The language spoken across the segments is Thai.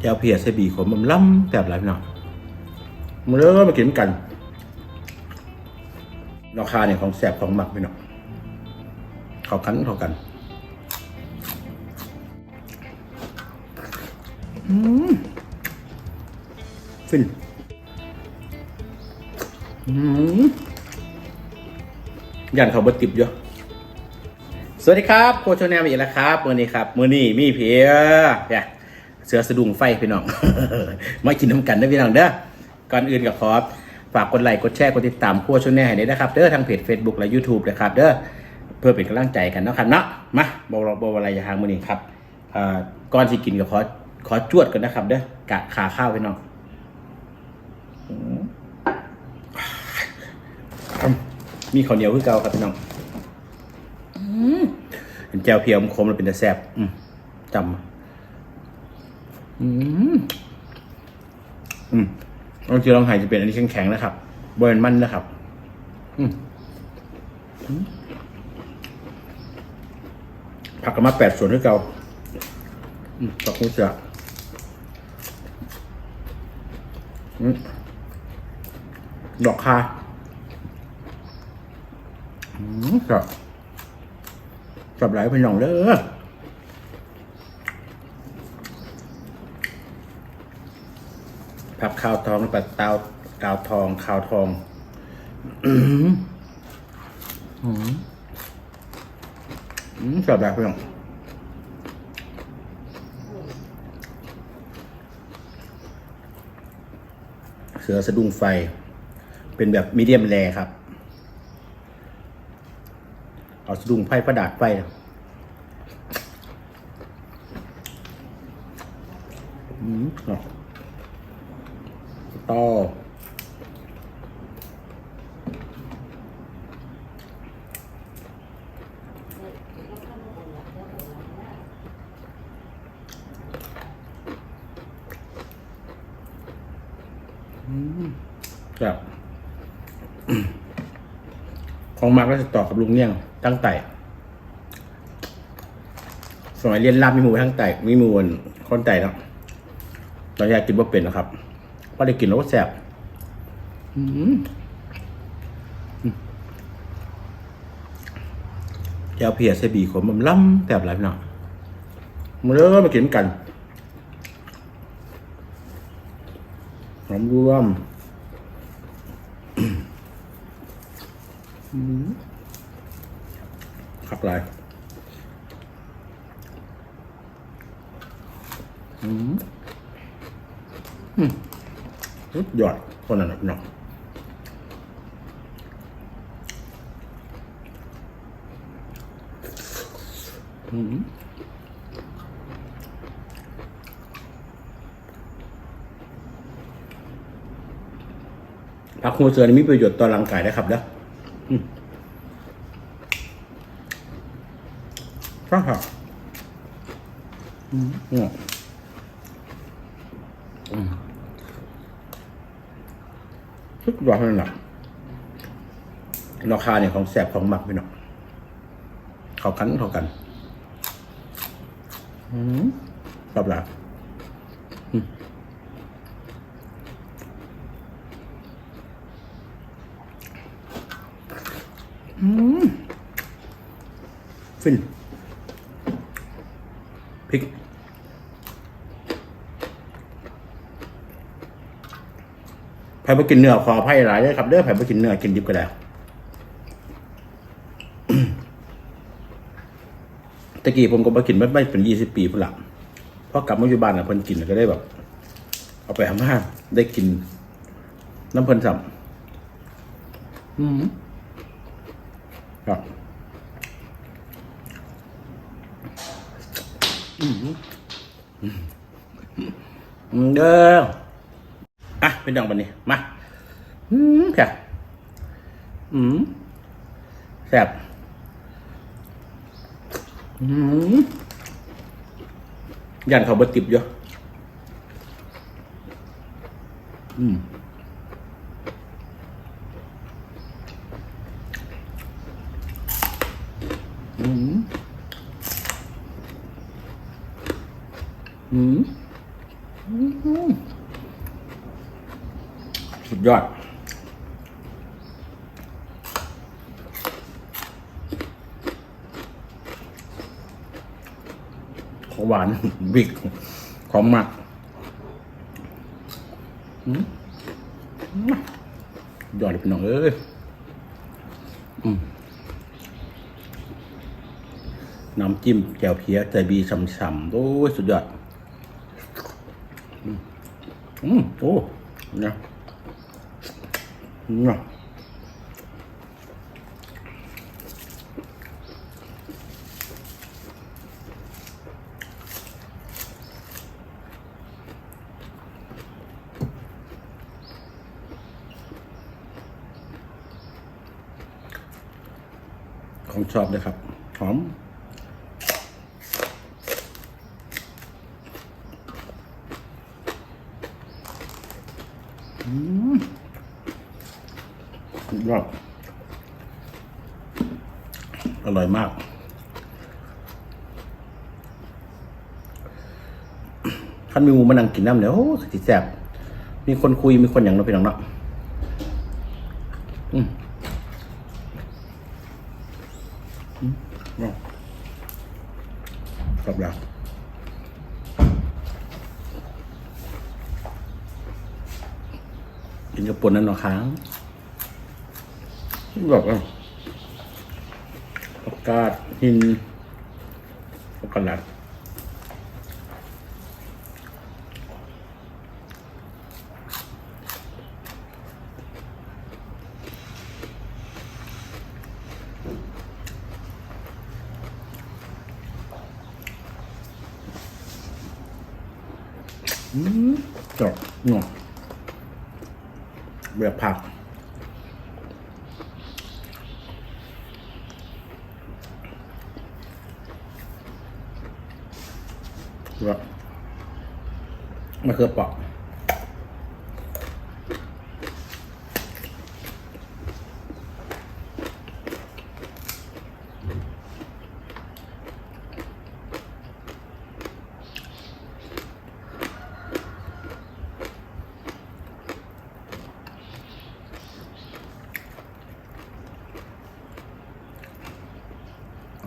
แก้วเพียใส่บีขมมันล้ำแบบไรพี่น้องมาเริ่มมากินกันราคาเนี่ยของแสบของหมักพี่น้องเขากันเขากันอืมฟินอืมยันเขาบดติบเยอะสวัสดีครับโคชแนลอีกแล้วครับ มือนี้ครับ มือนี้มีเพียเนี่ย เสือสะดุ้งไฟพี่น้อง มากินน้ำกันได้อพี่น้องเด้อก่อนอื่นกับขอฝากกดไลค์กดแชร์กดติดตามโคชแนลให้ด้วยนะครับเด้อทางเพจ Facebook และ YouTube นะครับเด้อเพื่อเป็นกำลังใจกันเนาะครับเนาะมาบอรบอะไรอย่าห่างมือนี้ครับอ่าก่อนที่กินกับขอขอจวดกันนะครับ เด้อกะขาข้าวพี่น้องมีข้าวเหนียวคือเก่าครับพี่น้องเห็นแจวเพียวมนคมแล้วเป็นแต่แซ่บอืมจำ อืมอืมลองจีลองหายจะเป็นอันนี้แข็งๆนะครับบริเวณมันนะครับ อืมอืมผักกันมาแปดส่วนคือเก่าอืมผักมุสะอืมดอกคาอืมครับจับหลายเป็นหน่องเด้อ ผักข้าวทองปัดเตากาวทองข้าวทองอืมอืมอืมจับายเป็นหน่องเสือสะดุ้งไฟ เป็นแบบมีเดียมแรครับ เอาสะดุ้งไฟประดาดไฟอืมอะ ต่อ ครับ ของมาร์กก็จะต่อกับลุงเนี่ยงตั้งแต่สมัยเรียนรามมีหมูทั้งแต่มีมูนคนแต่เนาะตอนแรกกินว่าเป็นนะครับ พอได้กินแล้วก็แซ่บอืมอืมแก้วเพียใส่บีขมมันล้ำแบบไรพี่น้องมาเริ่มมากินกันหอมรวมขักลายอืมอืม สุดยอดคนนั้นนะพี่น้องอืมผักหัวเสือนี่มีประโยชน์ต่อร่างกายนะครับเด้อใช่ครับอืมอืมอืม ทุกอย่างนั่นแหละราคาเนี่ยของแสบของหมักไปหน่อยเขากันเขากันอืมชอบหลายอืมอืมฟิน พริกไผ่ไปกินเนื้อขอไผ่หลายเลยครับเด้อไผ่ไปกินเนื้อกินดิบก็ได้ตะกี้ผมก็มากินไม่ไม่เป็นยี่สิบปีพุ่นละเพราะกลับมาอยู่บ้านอะเพิ่นกินแล้วก็ได้แบบ เอาไปทำห้าได้กิน น้ำเพิ่นสัมอืมครับอืมเด้อ อะเป็นดังบันนี้ มา อืมค่ะ อืมแซ่บอืมยันเขาบดติบเยอะอืมอืมอืม สุ ดยอด ของหวานบิ๊กของหมักยอดเลยพี่น้องเอ้ยน้ำจิ้มแจ่วเพี้ยใจบีฉ่ำๆโอ้ยสุดยอด อืมอืมโอ้เนี่ย นี่ยของชอบเลยครับ หอมอืม ยอดอร่อยมากท่านมีหมูมานั่งกินน้ำเนี่ยโอ้สิแซบมีคนคุยมีคนอย่างเราเป็นอย่างเนาะอืมอืมอบแล้วกินกระปุนนั่นหนอค้าง บอกว่าประกาศหินประกาศจบเนาะแบบผัก แล้วมะเขือเปราะ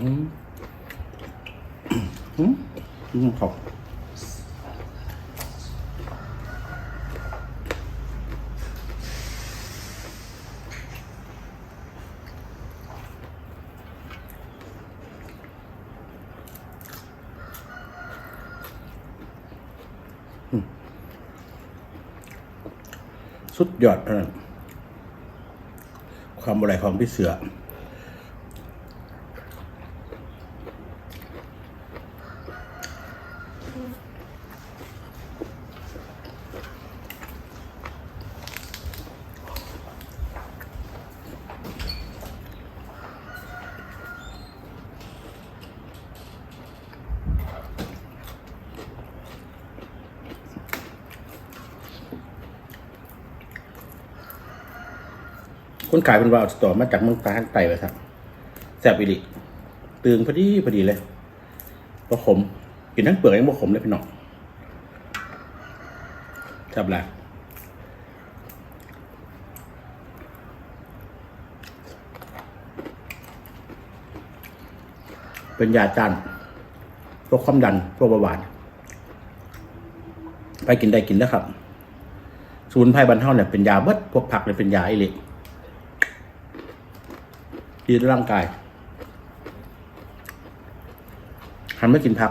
อืมอืม กุ้งขอบสุดยอดนะความบริความพิเศษ คนขายเป็นวาวสตอมาจากเมืองตาข้างไตไปครับแซ่บอีลิตึงพอดีพอดีเลยบะขมกินทั้งเปลือกยังบะขมเลยพี่น้องแซ่บแหละเป็นยาจานพวกความดันพวกเบาหวาน ไปกินได้กินนะครับสมุนไพรบรรเทาเนี่ยเป็นยาเบิดพวกผักเนี่ยเป็นยาไอเล็ก ดีต่อร่างกายหันไม่กินผัก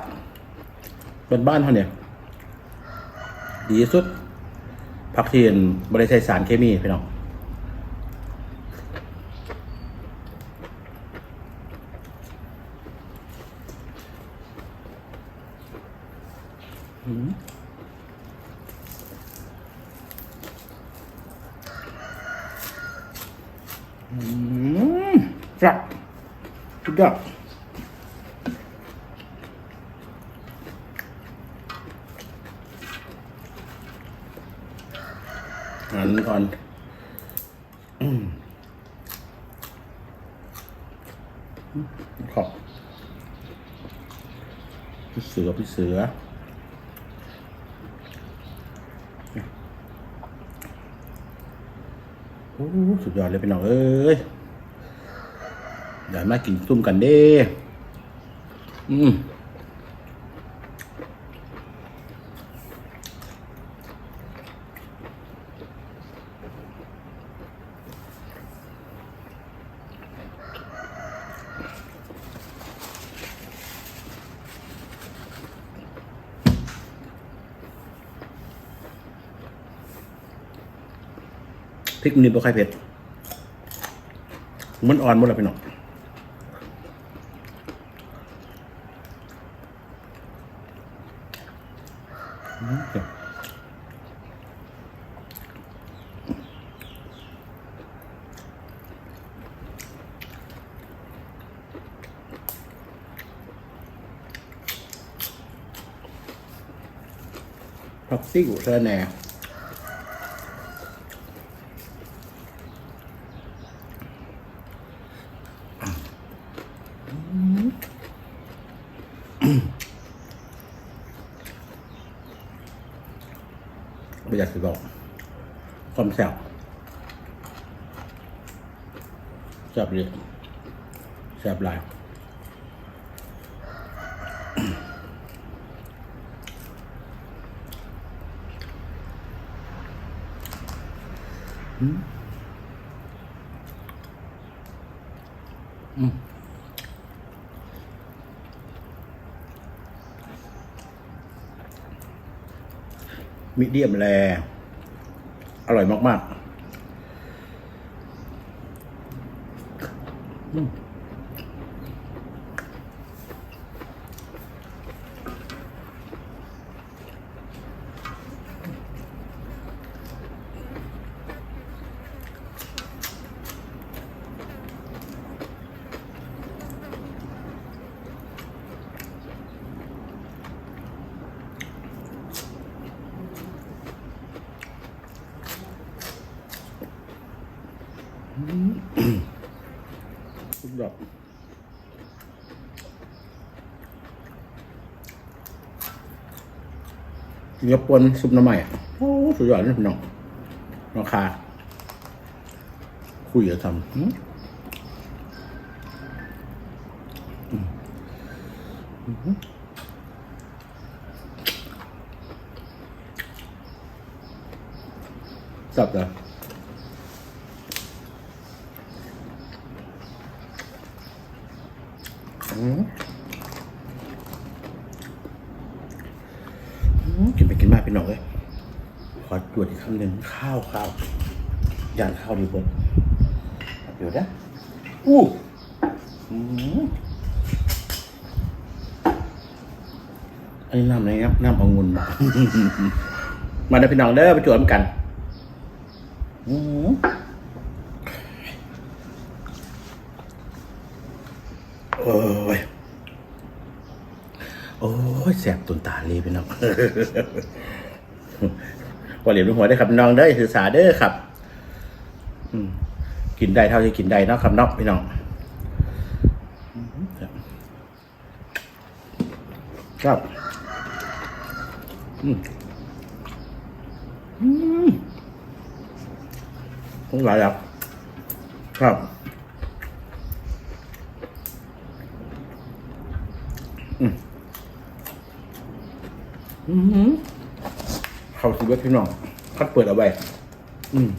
เป็นบ้านเขาเนี่ย ดีที่สุดผักเทียนบริใช้สารเคมีพี่น้อง หันก่อนขอบพี่เสือพี่เสือโอ้สุดยอดเลยพี่น้องเอ้ยเดี๋ยวมากินซุ่มกันเด้อืม พริกมันนี่บ่ค่อยเผ็ด มันอ่อนหมดแล้วพี่น้องผักติ้วเสะแน่ ไม่อยากสิบอกความแซ่บแซ่บเลยแซ่บหลายอืมอืม มีเดียมแลอร่อยมาก ๆ อืม สุดยอดเนื้อปนซุปน้ำใหม่โอ้สุดยอดเลยพี่น้องราคา คุยจะทำสับเลยอืมอืม กินไปกินมาพี่น้องเลยขอตรวจอีกคำหนึ่งข้าวข้าวย่างข้าวดีเบิร์ดเดี๋ยวนะอู้อืมอันนี้น้ำอะไรครับน้ำองุ่นมามาเด้พี่น้องเด้อไปจวดกัน อืม โอ้ย โอ้ยแสบตุนตาเลยพี่น้องว่าเหลียญหัวได้ครับน้องเด้ศึกษาเด้อครับอืมกินได้เท่าที่กินได้นะ ครับนาะพี่น้องครับอืมอืมต้องหลายอย่างครับ อืมเขาสิเบิดพี่น้องคัดเปิดเอาไว้ อืม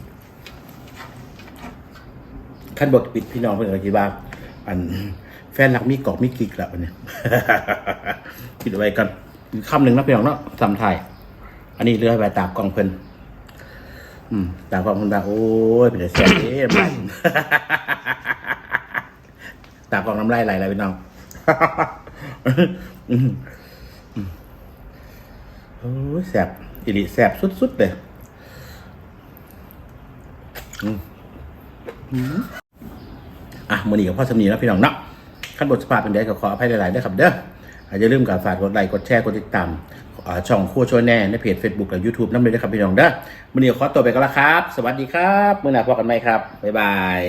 ขั้นบทปิดพี่น้องเพื่อนก็คิดว่าอัน แฟนรักมีกอกมีกิกแล้วอันนี่ยปิดเอาไว้กันอีกคำหนึ่งนะพี่น้องเนาะสำไทยอันนี้เรือไปตากกองเพิ่นอืมตากกองเพิ่นตาโอ้ยเป็นแต่แซ่บเด้น้ำลายตากกองน้ำลายไหลเลยพี่น้อง โอ้ยแสบอิริแสบสุดๆเลยอืมอะมือนี้กับพ่อสำนีแล้วพี่น้องเนาะขั้นบทสภาพเป็นไดก็ขออภัยหลายๆด้วยครับเด้ออาจจะลืมการฝากกดไลค์กดแชร์กดติดตามช่องครัวช่วยแน่ในเพจ Facebook และ YouTube นั่นเลยนะครับพี่น้องเด้อมือนี้ขอตัวไปกันแล้วครับ สวัสดีครับมือหน้าพบกันใหมครับ บ๊ายบาย